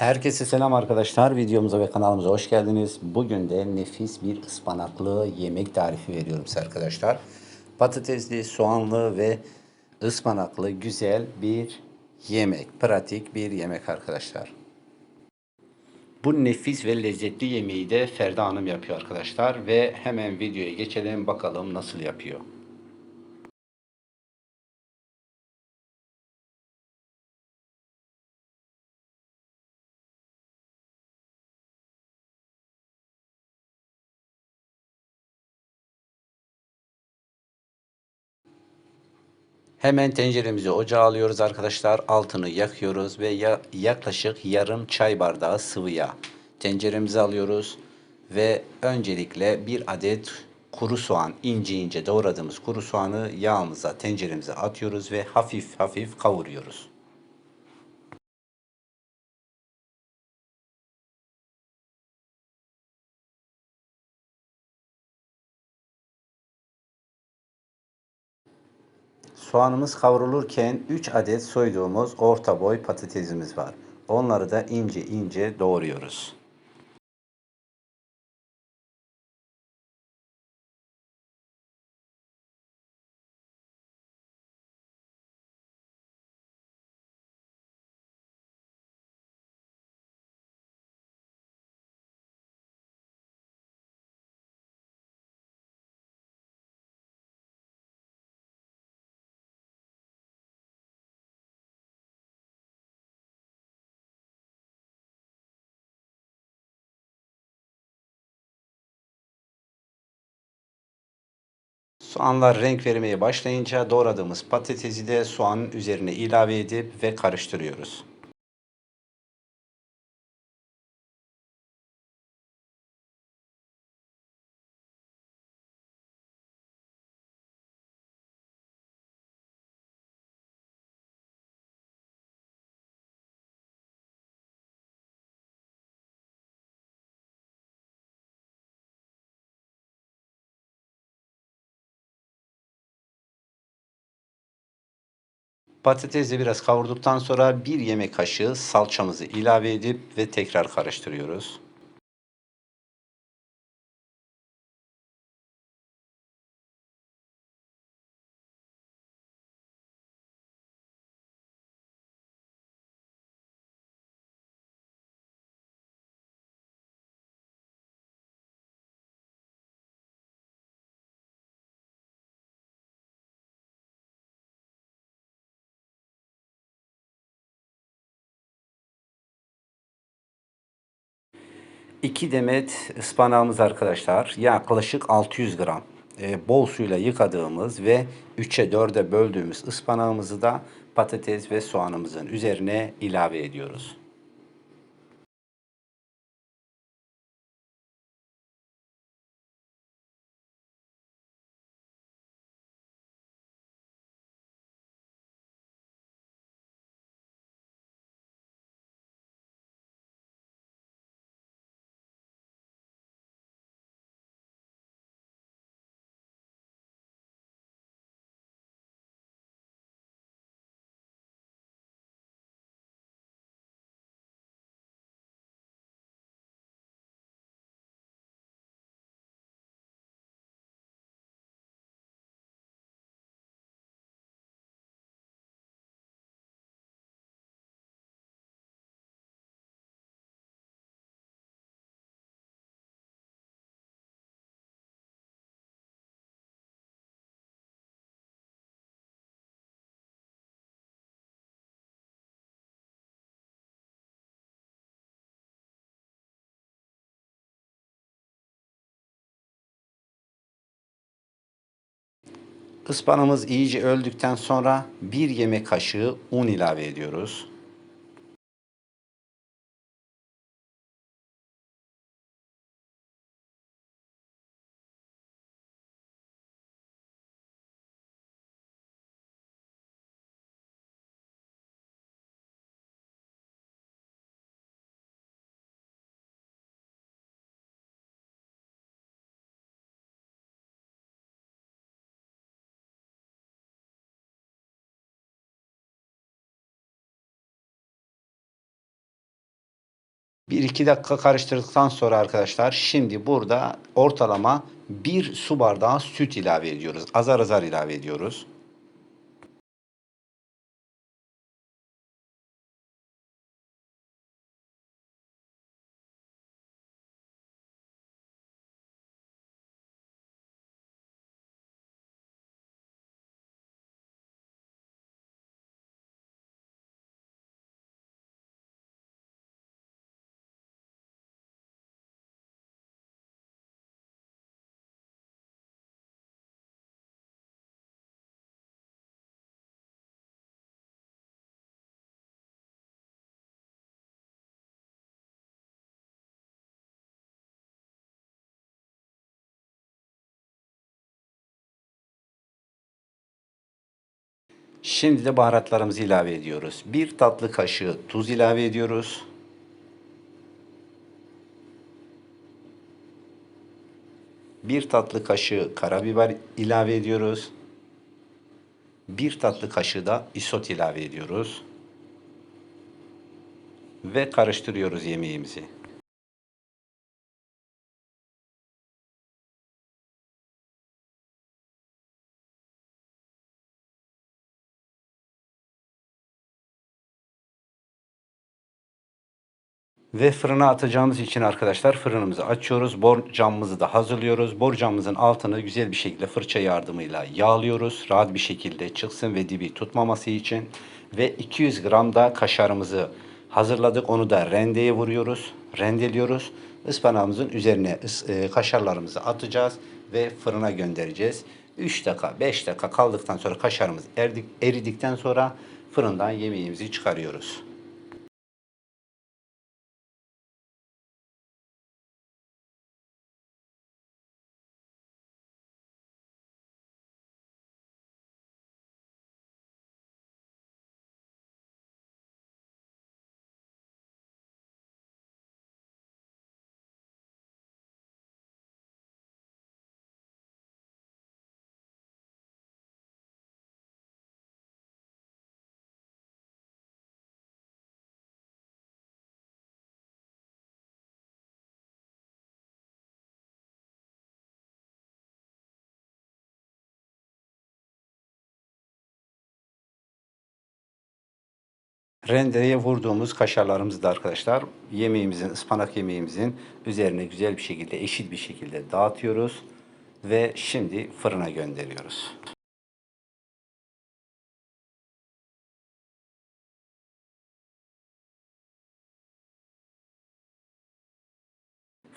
Herkese selam arkadaşlar. Videomuza ve kanalımıza hoş geldiniz. Bugün de nefis bir ıspanaklı yemek tarifi veriyorum size arkadaşlar. Patatesli, soğanlı ve ıspanaklı güzel bir yemek. Pratik bir yemek arkadaşlar. Bu nefis ve lezzetli yemeği de Ferda Hanım yapıyor arkadaşlar. Ve hemen videoya geçelim bakalım nasıl yapıyor. Hemen tenceremizi ocağa alıyoruz arkadaşlar. Altını yakıyoruz ve ya, yaklaşık yarım çay bardağı sıvı yağ. Tenceremizi alıyoruz ve öncelikle bir adet kuru soğan, ince ince doğradığımız kuru soğanı yağımıza, tenceremize atıyoruz ve hafif hafif kavuruyoruz. Soğanımız kavrulurken 3 adet soyduğumuz orta boy patatesimiz var. Onları da ince ince doğruyoruz. Soğanlar renk vermeye başlayınca doğradığımız patatesi de soğanın üzerine ilave edip ve karıştırıyoruz. Patatesi biraz kavurduktan sonra bir yemek kaşığı salçamızı ilave edip ve tekrar karıştırıyoruz. İki demet ıspanağımız arkadaşlar yaklaşık 600 gram e, bol suyla yıkadığımız ve 3'e 4'e böldüğümüz ıspanağımızı da patates ve soğanımızın üzerine ilave ediyoruz. Ispanağımız iyice öldükten sonra bir yemek kaşığı un ilave ediyoruz. 1-2 dakika karıştırdıktan sonra arkadaşlar şimdi burada ortalama 1 su bardağı süt ilave ediyoruz. Azar azar ilave ediyoruz. Şimdi de baharatlarımızı ilave ediyoruz. Bir tatlı kaşığı tuz ilave ediyoruz. Bir tatlı kaşığı karabiber ilave ediyoruz. Bir tatlı kaşığı da isot ilave ediyoruz. Ve karıştırıyoruz yemeğimizi. Ve fırına atacağımız için arkadaşlar fırınımızı açıyoruz. Bor camımızı da hazırlıyoruz. Bor camımızın altını güzel bir şekilde fırça yardımıyla yağlıyoruz. Rahat bir şekilde çıksın ve dibi tutmaması için. Ve 200 gram da kaşarımızı hazırladık. Onu da rendeye vuruyoruz. Rendeliyoruz. Ispanağımızın üzerine e, kaşarlarımızı atacağız ve fırına göndereceğiz. 3 dakika 5 dakika kaldıktan sonra kaşarımız erdik, eridikten sonra fırından yemeğimizi çıkarıyoruz. Rendeye vurduğumuz kaşarlarımızı da arkadaşlar yemeğimizin, ıspanak yemeğimizin üzerine güzel bir şekilde, eşit bir şekilde dağıtıyoruz. Ve şimdi fırına gönderiyoruz.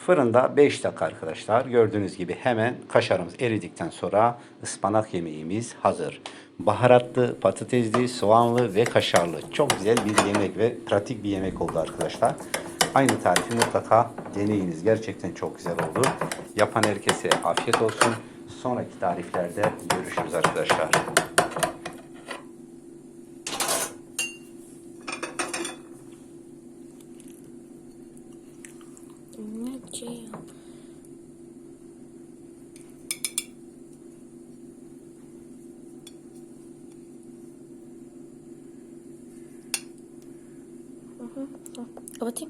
Fırında 5 dakika arkadaşlar. Gördüğünüz gibi hemen kaşarımız eridikten sonra ıspanak yemeğimiz hazır. Baharatlı, patatesli, soğanlı ve kaşarlı. Çok güzel bir yemek ve pratik bir yemek oldu arkadaşlar. Aynı tarifi mutlaka deneyiniz. Gerçekten çok güzel oldu. Yapan herkese afiyet olsun. Sonraki tariflerde görüşürüz arkadaşlar. 怎么了 jail. 听